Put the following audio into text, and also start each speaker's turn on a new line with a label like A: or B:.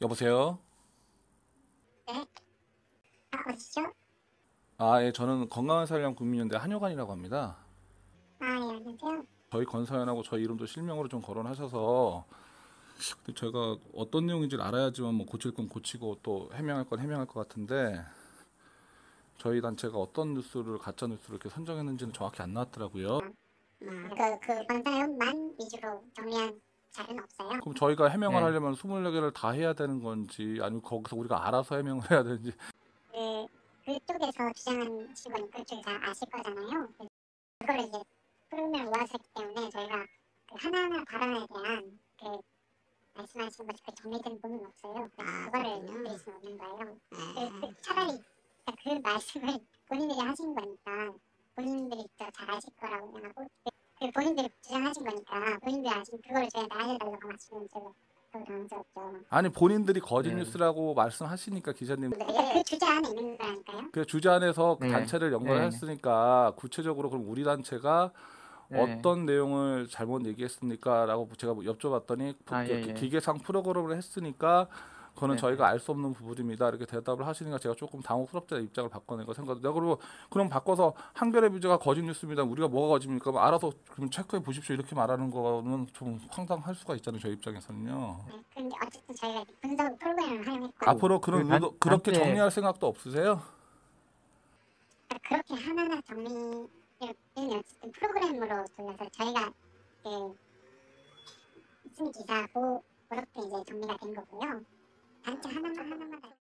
A: 여보세요?
B: 아, 어디죠?
A: 아, 예, 저는 건강한 살림 국민연대 한효관이라고 합니다.
B: 아, 예, 안녕하세요.
A: 저희 건사연하고 저희 이름도 실명으로 좀 거론하셔서 제가 어떤 내용인지를 알아야지만 뭐 고칠 건 고치고 또 해명할 건 해명할 것 같은데 저희 단체가 어떤 뉴스를 가짜 뉴스를 이렇게 선정했는지는 정확히 안 나왔더라고요.
B: 음, 그, 그, 권사연만 위주로 정리한 자료는 없어요.
A: 그럼 저희가 해명을
C: 네.
A: 하려면 24개를 다 해야 되는 건지 아니면 거기서 우리가 알아서 해명을 해야 되는지
B: 그, 그쪽에서 주장하신 건 그쪽이 다 아실 거잖아요. 그걸 이제 프로그램을 모아셨기 때문에 저희가 그 하나하나 발언에 대한 그 말씀하신 것이 그 정리된 부분은 없어요. 그래서 그거를 드릴 수는 없는 거예요. 그, 그 차라리 그 말씀을 본인들이 하신 거니까 본인들이 더잘 아실 거라고 생각하고 그, 그 본인들이 주장하신 거니까 본인들이 아신 그걸 저희한테 알려달라고 하시면 제가 더 당황스럽죠.
A: 아니 본인들이 거짓
C: 네.
A: 뉴스라고 말씀하시니까 기자님
B: 그러니까 그 주제 안에 있는 거라니까요.
A: 그 주제 안에서 그
C: 네.
A: 단체를
C: 네.
A: 연결했으니까 구체적으로 그럼 우리 단체가
C: 네.
A: 어떤 내용을 잘못 얘기했습니까 라고 제가 뭐 여쭤봤더니
C: 아,
A: 기-
C: 예, 예.
A: 기계상 프로그램을 했으니까 그거는
C: 네.
A: 저희가 알 수 없는 부분입니다. 이렇게 대답을 하시니까 제가 조금 당혹스럽다 입장을 바꿔내고 생각 내가 그리고 그럼 바꿔서 한겨레 뮤즈가 거짓 뉴스입니다. 우리가 뭐가 거짓입니까? 그럼 알아서 그럼 체크해 보십시오. 이렇게 말하는 거는 좀 황당할 수가 있잖아요 저희 입장에서는요.
B: 네, 근데 어쨌든 저희가 분석 프로그램을 활용했고.
A: 앞으로 그런
C: 그 단-
A: 의도- 그렇게
C: 단체-
A: 정리할 생각도 없으세요?
B: 그렇게 하나하나 정리는 어쨌든 프로그램으로 돌려서 저희가 그 기사고 그렇게 이제 정리가 된 거고요. 단체 하나만 하나만 다